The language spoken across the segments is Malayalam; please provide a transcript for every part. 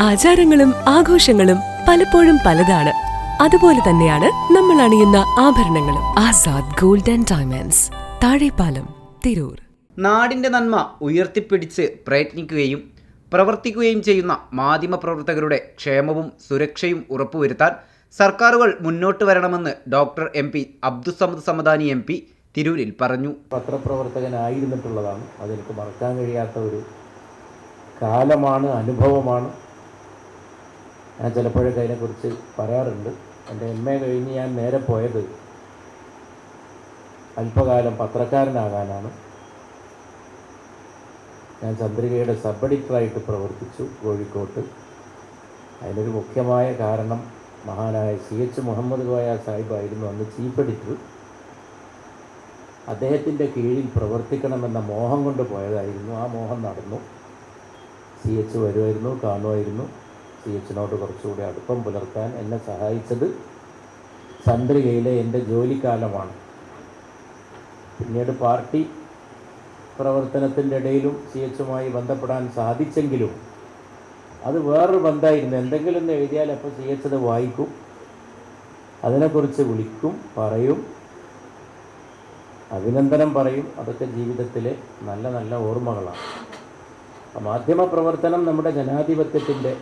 ആചാരങ്ങളും ആഘോഷങ്ങളും പലപ്പോഴും പലതാണ്. അതുപോലെ തന്നെയാണ് നമ്മൾ അണിയുന്ന ആഭരണങ്ങളും. Azad golden and diamonds Thazhepalam Tirur. നാടിന്റെ നന്മ ഉയർത്തിപ്പിടിച്ച് പ്രയത്നിക്കുകയും പ്രവർത്തിക്കുകയും ചെയ്യുന്ന മാധ്യമ പ്രവർത്തകരുടെ ക്ഷേമവും സുരക്ഷയും ഉറപ്പുവരുത്താൻ സർക്കാരുകൾ മുന്നോട്ട് വരണമെന്ന് doctor M P Abdussamad Samadani M P തിരൂരിൽ പറഞ്ഞു. പത്രപ്രവർത്തകനായിരുന്നിട്ടുള്ളതാണ്. അതെനിക്ക് മറക്കാൻ കഴിയാത്ത ഒരു കാലമാണ് അനുഭവമാണ്. ഞാൻ ചിലപ്പോഴൊക്കെ അതിനെക്കുറിച്ച് പറയാറുണ്ട്. എന്റെ എം എ കഴിഞ്ഞ് ഞാൻ നേരെ പോയത് അല്പകാലം പത്രക്കാരനാകാനാണ്. ഞാൻ ചന്ദ്രികയുടെ സബ് എഡിറ്ററായിട്ട് പ്രവർത്തിച്ചു കോഴിക്കോട്ട്. അതിനൊരു മുഖ്യമായ കാരണം മഹാനായ സി എച്ച് മുഹമ്മദ് കോയ സാഹിബായിരുന്നു അന്ന് ചീഫ് എഡിറ്റർ. അദ്ദേഹത്തിന്റെ കീഴിൽ പ്രവർത്തിക്കണമെന്ന മോഹം കൊണ്ട് പോയതായിരുന്നു. ആ മോഹം നടന്നു. സി എച്ച് വരുമായിരുന്നു കാണുമായിരുന്നു. സി എച്ചിനോട് കുറച്ചുകൂടി അടുപ്പം പുലർത്താൻ എന്നെ സഹായിച്ചത് ചന്ദ്രികയിലെ എന്റെ ജോലിക്കാലമാണ്. പിന്നീട് പാർട്ടി പ്രവർത്തനത്തിന്റെ ഇടയിലും സി എച്ചുമായി ബന്ധപ്പെടാൻ സാധിച്ചെങ്കിലും അത് വേറൊരു ബന്ധമായിരുന്നു. എന്തെങ്കിലും ഒന്ന് എഴുതിയാൽ അപ്പോൾ സി എച്ച് അത് വായിക്കും അതിനെക്കുറിച്ച് വിളിക്കും പറയും അഭിനന്ദനം പറയും. അതൊക്കെ ജീവിതത്തിലെ നല്ല നല്ല ഓർമ്മകളാണ്. മാധ്യമപ്രവർത്തനം മാധ്യമ പ്രവർത്തനം നമ്മുടെ ജനാധിപത്യത്തിന്റെ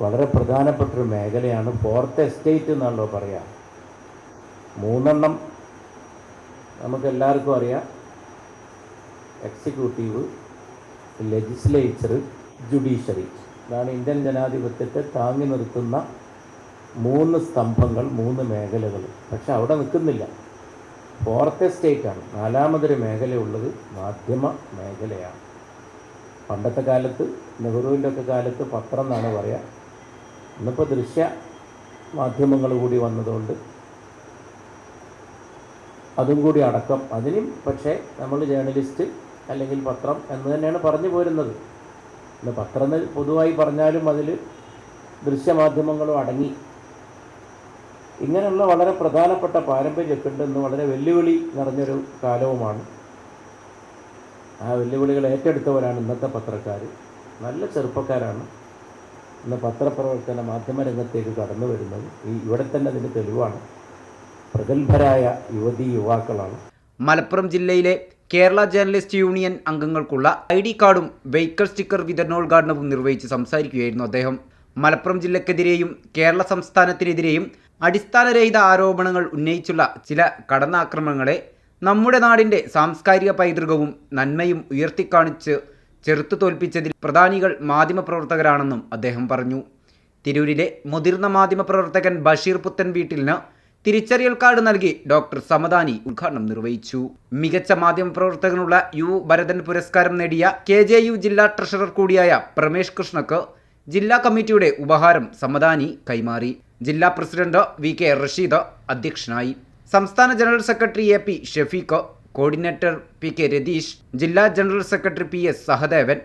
വളരെ പ്രധാനപ്പെട്ടൊരു മേഖലയാണ് ഫോർത്ത് എസ്റ്റേറ്റ് എന്നാണല്ലോ പറയുക മൂന്നെണ്ണം നമുക്കെല്ലാവർക്കും അറിയാം. Executive legislature judiciary. ഇതാണ് ഇന്ത്യൻ ജനാധിപത്യത്തെ താങ്ങി നിർത്തുന്ന മൂന്ന് സ്തംഭങ്ങൾ മൂന്ന് മേഖലകൾ. പക്ഷെ അവിടെ നിൽക്കുന്നില്ല. ഫോർത്ത് എസ്റ്റേറ്റാണ്. നാലാമതൊരു മേഖലയുള്ളത് മാധ്യമ മേഖലയാണ്. പണ്ടത്തെ കാലത്ത് നെഹ്റുവിന്റെ ഒക്കെ കാലത്ത് പത്രം എന്നാണ് പറയുക ഇന്നിപ്പോൾ ദൃശ്യ മാധ്യമങ്ങൾ കൂടി വന്നതുകൊണ്ട് അതും കൂടി അടക്കം. അതിനും പക്ഷേ നമ്മൾ ജേർണലിസ്റ്റ് അല്ലെങ്കിൽ പത്രം എന്ന് തന്നെയാണ് പറഞ്ഞു പോരുന്നത്. ഇന്ന് പത്രം പൊതുവായി പറഞ്ഞാലും അതിൽ ദൃശ്യമാധ്യമങ്ങളും അടങ്ങി. ഇങ്ങനെയുള്ള വളരെ പ്രധാനപ്പെട്ട പാരമ്പര്യമൊക്കെ ഇന്ന് വളരെ വെല്ലുവിളി നിറഞ്ഞൊരു കാലവുമാണ്. ആ വെല്ലുവിളികൾ ഏറ്റെടുത്തവരാണ് ഇന്നത്തെ പത്രക്കാർ നല്ല ചെറുപ്പക്കാരാണ്. ഇന്ന് പത്രപ്രവർത്തന മാധ്യമരംഗത്തേക്ക് കടന്നു വരുന്നത് ഈ ഇവിടെ തന്നെ അതിന് തെളിവാണ്. പ്രഗത്ഭരായ യുവതി യുവാക്കളാണ്. മലപ്പുറം ജില്ലയിലെ കേരള ജേർണലിസ്റ്റ് യൂണിയൻ അംഗങ്ങൾക്കുള്ള ഐ ഡി കാർഡും വെഹിക്കിൾ സ്റ്റിക്കർ വിതരണോദ്ഘാടനവും നിർവഹിച്ച് സംസാരിക്കുകയായിരുന്നു അദ്ദേഹം. മലപ്പുറം ജില്ലക്കെതിരെയും കേരള സംസ്ഥാനത്തിനെതിരെയും അടിസ്ഥാനരഹിത ആരോപണങ്ങൾ ഉന്നയിച്ചുള്ള ചില കടന്നാക്രമണങ്ങളെ നമ്മുടെ നാടിന്റെ സാംസ്കാരിക പൈതൃകവും നന്മയും ഉയർത്തിക്കാണിച്ച് ചെറുത്തു തോൽപ്പിച്ചതിൽ പ്രധാനികൾ മാധ്യമപ്രവർത്തകരാണെന്നും അദ്ദേഹം പറഞ്ഞു. തിരൂരിലെ മുതിർന്ന മാധ്യമപ്രവർത്തകൻ ബഷീർ പുത്തൻ വീട്ടിലിന് തിരിച്ചറിയൽ കാർഡ് നൽകി ഡോക്ടർ സമദാനി ഉദ്ഘാടനം നിർവഹിച്ചു. മികച്ച മാധ്യമപ്രവർത്തകനുള്ള യു ഭരതൻ പുരസ്കാരം നേടിയ കെ ജെ യു ജില്ലാ ട്രഷറർ കൂടിയായ പ്രമേഷ് കൃഷ്ണക്ക് ജില്ലാ കമ്മിറ്റിയുടെ ഉപഹാരം സമദാനി കൈമാറി. ജില്ലാ പ്രസിഡന്റ് വി കെ റഷീദ് അധ്യക്ഷനായി. സംസ്ഥാന general secretary A P Shafeeq coordinator P K Ratheesh ജില്ലാ general secretary P S Sahadevan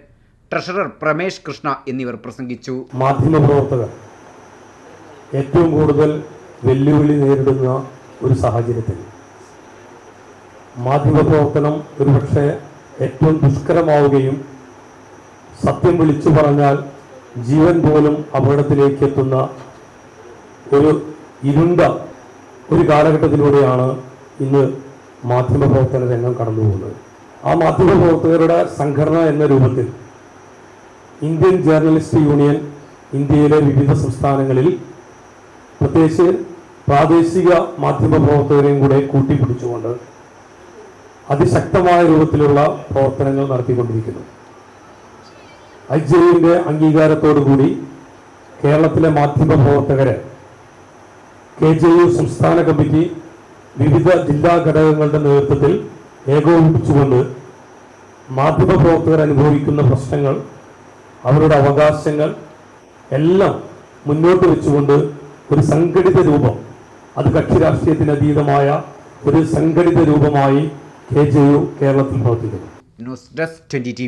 treasurer Pramesh Krishna എന്നിവർ പ്രസംഗിച്ചു. മാധ്യമപ്രവർത്തകർ ഏറ്റവും കൂടുതൽ വെല്ലുവിളി നേരിടുന്ന ഒരു സാഹചര്യത്തിൽ മാധ്യമപ്രവർത്തനം ഒരുപക്ഷെ ഏറ്റവും ദുഷ്കരമാവുകയും സത്യം വിളിച്ചു പറഞ്ഞാൽ ജീവൻ പോലും അപകടത്തിലേക്ക് എത്തുന്ന ഒരു ഇരുണ്ട ഒരു കാലഘട്ടത്തിലൂടെയാണ് ഇന്ന് മാധ്യമപ്രവർത്തന രംഗം കടന്നു പോകുന്നത് ആ മാധ്യമപ്രവർത്തകരുടെ സംഘടന എന്ന രൂപത്തിൽ ഇന്ത്യൻ ജേർണലിസ്റ്റ് യൂണിയൻ ഇന്ത്യയിലെ വിവിധ സംസ്ഥാനങ്ങളിൽ പ്രത്യേകിച്ച് പ്രാദേശിക മാധ്യമ പ്രവർത്തകരെയും കൂടെ കൂട്ടിപ്പിടിച്ചുകൊണ്ട് അതിശക്തമായ രൂപത്തിലുള്ള പ്രവർത്തനങ്ങൾ നടത്തിക്കൊണ്ടിരിക്കുന്നു. ഐ ജെ യുവിന്റെ അംഗീകാരത്തോടുകൂടി കേരളത്തിലെ മാധ്യമ പ്രവർത്തകരെ കെ ജെ യു സംസ്ഥാന കമ്മിറ്റി വിവിധ ജില്ലാ ഘടകങ്ങളുടെ നേതൃത്വത്തിൽ ഏകോപിപ്പിച്ചുകൊണ്ട് മാധ്യമപ്രവർത്തകർ അനുഭവിക്കുന്ന പ്രശ്നങ്ങൾ അവരുടെ അവകാശങ്ങൾ എല്ലാം മുന്നോട്ട് വെച്ചുകൊണ്ട് ഒരു സംഘടിത രൂപം അത് കക്ഷി രാഷ്ട്രീയത്തിന് അതീതമായ ഒരു സംഘടിത രൂപമായി കെ ജെ യു കേരളത്തിൽ പ്രവർത്തിക്കുന്നു. News desk twenty T